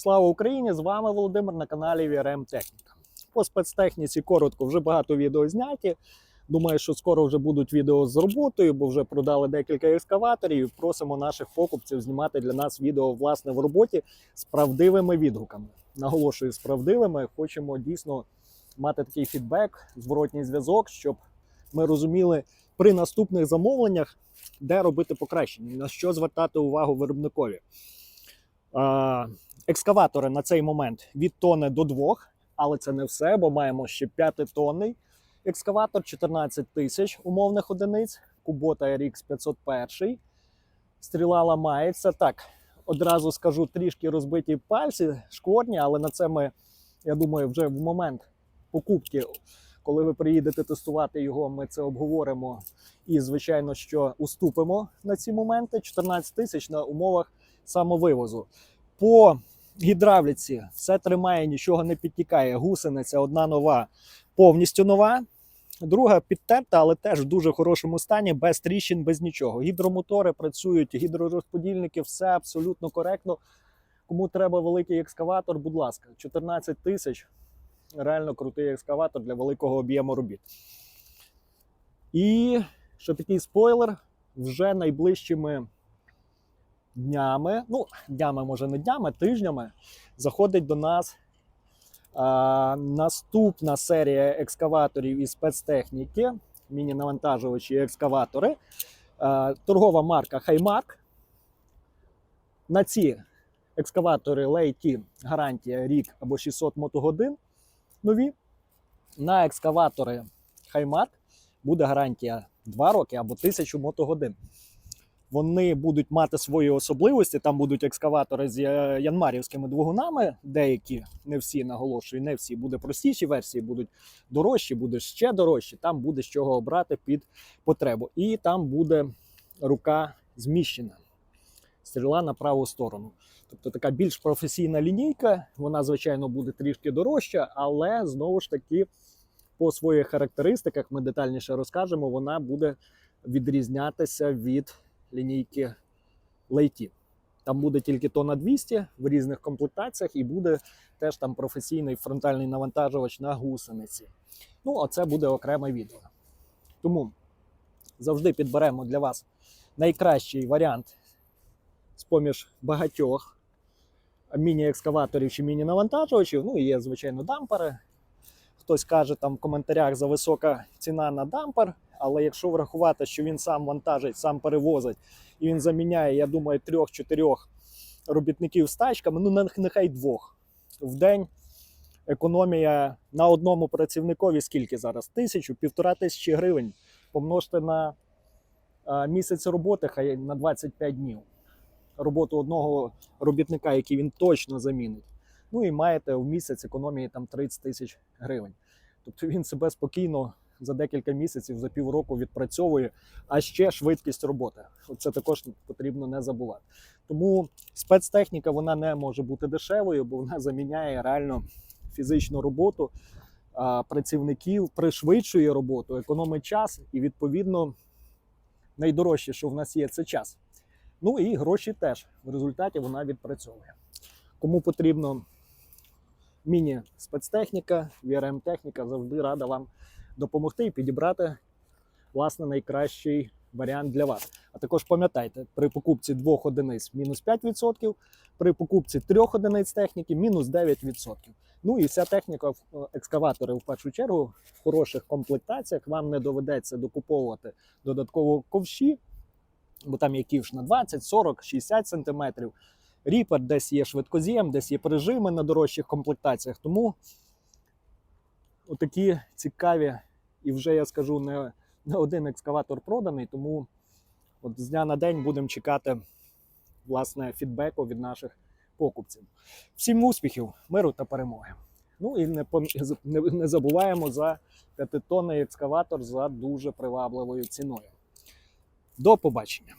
Слава Україні! З вами Володимир на каналі VRM Техніка. По спецтехніці коротко вже багато відео зняті. Думаю, що скоро вже будуть відео з роботою, бо вже продали декілька екскаваторів. Просимо наших покупців знімати для нас відео власне в роботі з правдивими відгуками. Наголошую, з правдивими. Хочемо дійсно мати такий фідбек, зворотній зв'язок, щоб ми розуміли при наступних замовленнях, де робити покращення, на що звертати увагу виробникові. Екскаватори на цей момент від тони до двох, але це не все, бо маємо ще п'ятитонний екскаватор 14 тисяч умовних одиниць, Kubota RX 501. Стріла ламається. Так, одразу скажу трішки розбиті пальці, шкодні, але на це ми, я думаю, вже в момент покупки, коли ви приїдете тестувати його, ми це обговоримо. І, звичайно, що уступимо на ці моменти. 14 тисяч на умовах самовивозу. По гідравліці все тримає, нічого не підтікає. Гусениця одна нова, повністю нова. Друга підтерта, але теж в дуже хорошому стані, без тріщин, без нічого. Гідромотори працюють, гідророзподільники, все абсолютно коректно. Кому треба великий екскаватор, будь ласка, 14 тисяч. Реально крутий екскаватор для великого об'єму робіт. І що такий спойлер, вже найближчими днями, ну, днями, може не днями, тижнями, заходить до нас а, наступна серія екскаваторів із спецтехніки, міні-навантажувачі і екскаватори. А, торгова марка Хаймак. На ці екскаватори Лейті гарантія рік або 600 мотогодин нові. На екскаватори Хаймак буде гарантія 2 роки або 1000 мотогодин. Вони будуть мати свої особливості. Там будуть екскаватори з янмарівськими двигунами. Деякі, не всі наголошую, не всі. Буде простіші версії, будуть дорожчі, буде ще дорожчі. Там буде з чого обрати під потребу. І там буде рука зміщена. Стріла на праву сторону. Тобто така більш професійна лінійка. Вона, звичайно, буде трішки дорожча, але знову ж таки, по своїх характеристиках ми детальніше розкажемо, вона буде відрізнятися від лінійки Лейті. Там буде тільки тона 200 в різних комплектаціях, і буде теж там професійний фронтальний навантажувач на гусениці. Ну, оце буде окреме відео. Тому завжди підберемо для вас найкращий варіант з поміж багатьох міні-екскаваторів чи міні-навантажувачів. Ну і є, звичайно, дампери. Хтось каже там в коментарях за висока ціна на дампер. Але якщо врахувати, що він сам вантажить, сам перевозить, і він заміняє, я думаю, трьох-чотирьох робітників з тачками, ну нехай двох. В день економія на одному працівникові скільки зараз? Тисячу, півтора тисячі гривень. Помножте на місяць роботи, хай на 25 днів. Роботу одного робітника, який він точно замінить. Ну і маєте в місяць економії там 30 тисяч гривень. Тобто він себе спокійно за декілька місяців, за півроку відпрацьовує, а ще швидкість роботи. Це також потрібно не забувати. Тому спецтехніка вона не може бути дешевою, бо вона заміняє реально фізичну роботу а, працівників, пришвидшує роботу, економить час і відповідно найдорожче, що в нас є, це час. Ну і гроші теж в результаті вона відпрацьовує. Кому потрібно міні-спецтехніка, VRM-техніка, завжди рада вам допомогти і підібрати власне найкращий варіант для вас. А також пам'ятайте, при покупці двох одиниць мінус 5%, при покупці трьох одиниць техніки мінус 9%. Ну і вся техніка, в- екскаватори в першу чергу в хороших комплектаціях. Вам не доведеться докуповувати додатково ковші, бо там є ківш на 20, 40, 60 сантиметрів. Ріпер, десь є швидкоз'єм, десь є прижими на дорожчих комплектаціях. Тому отакі цікаві, і вже я скажу, не, не один екскаватор проданий, тому от з дня на день будемо чекати власне фідбеку від наших покупців. Всім успіхів, миру та перемоги. Ну і не, не, не забуваємо за п'ятитонний екскаватор за дуже привабливою ціною. До побачення!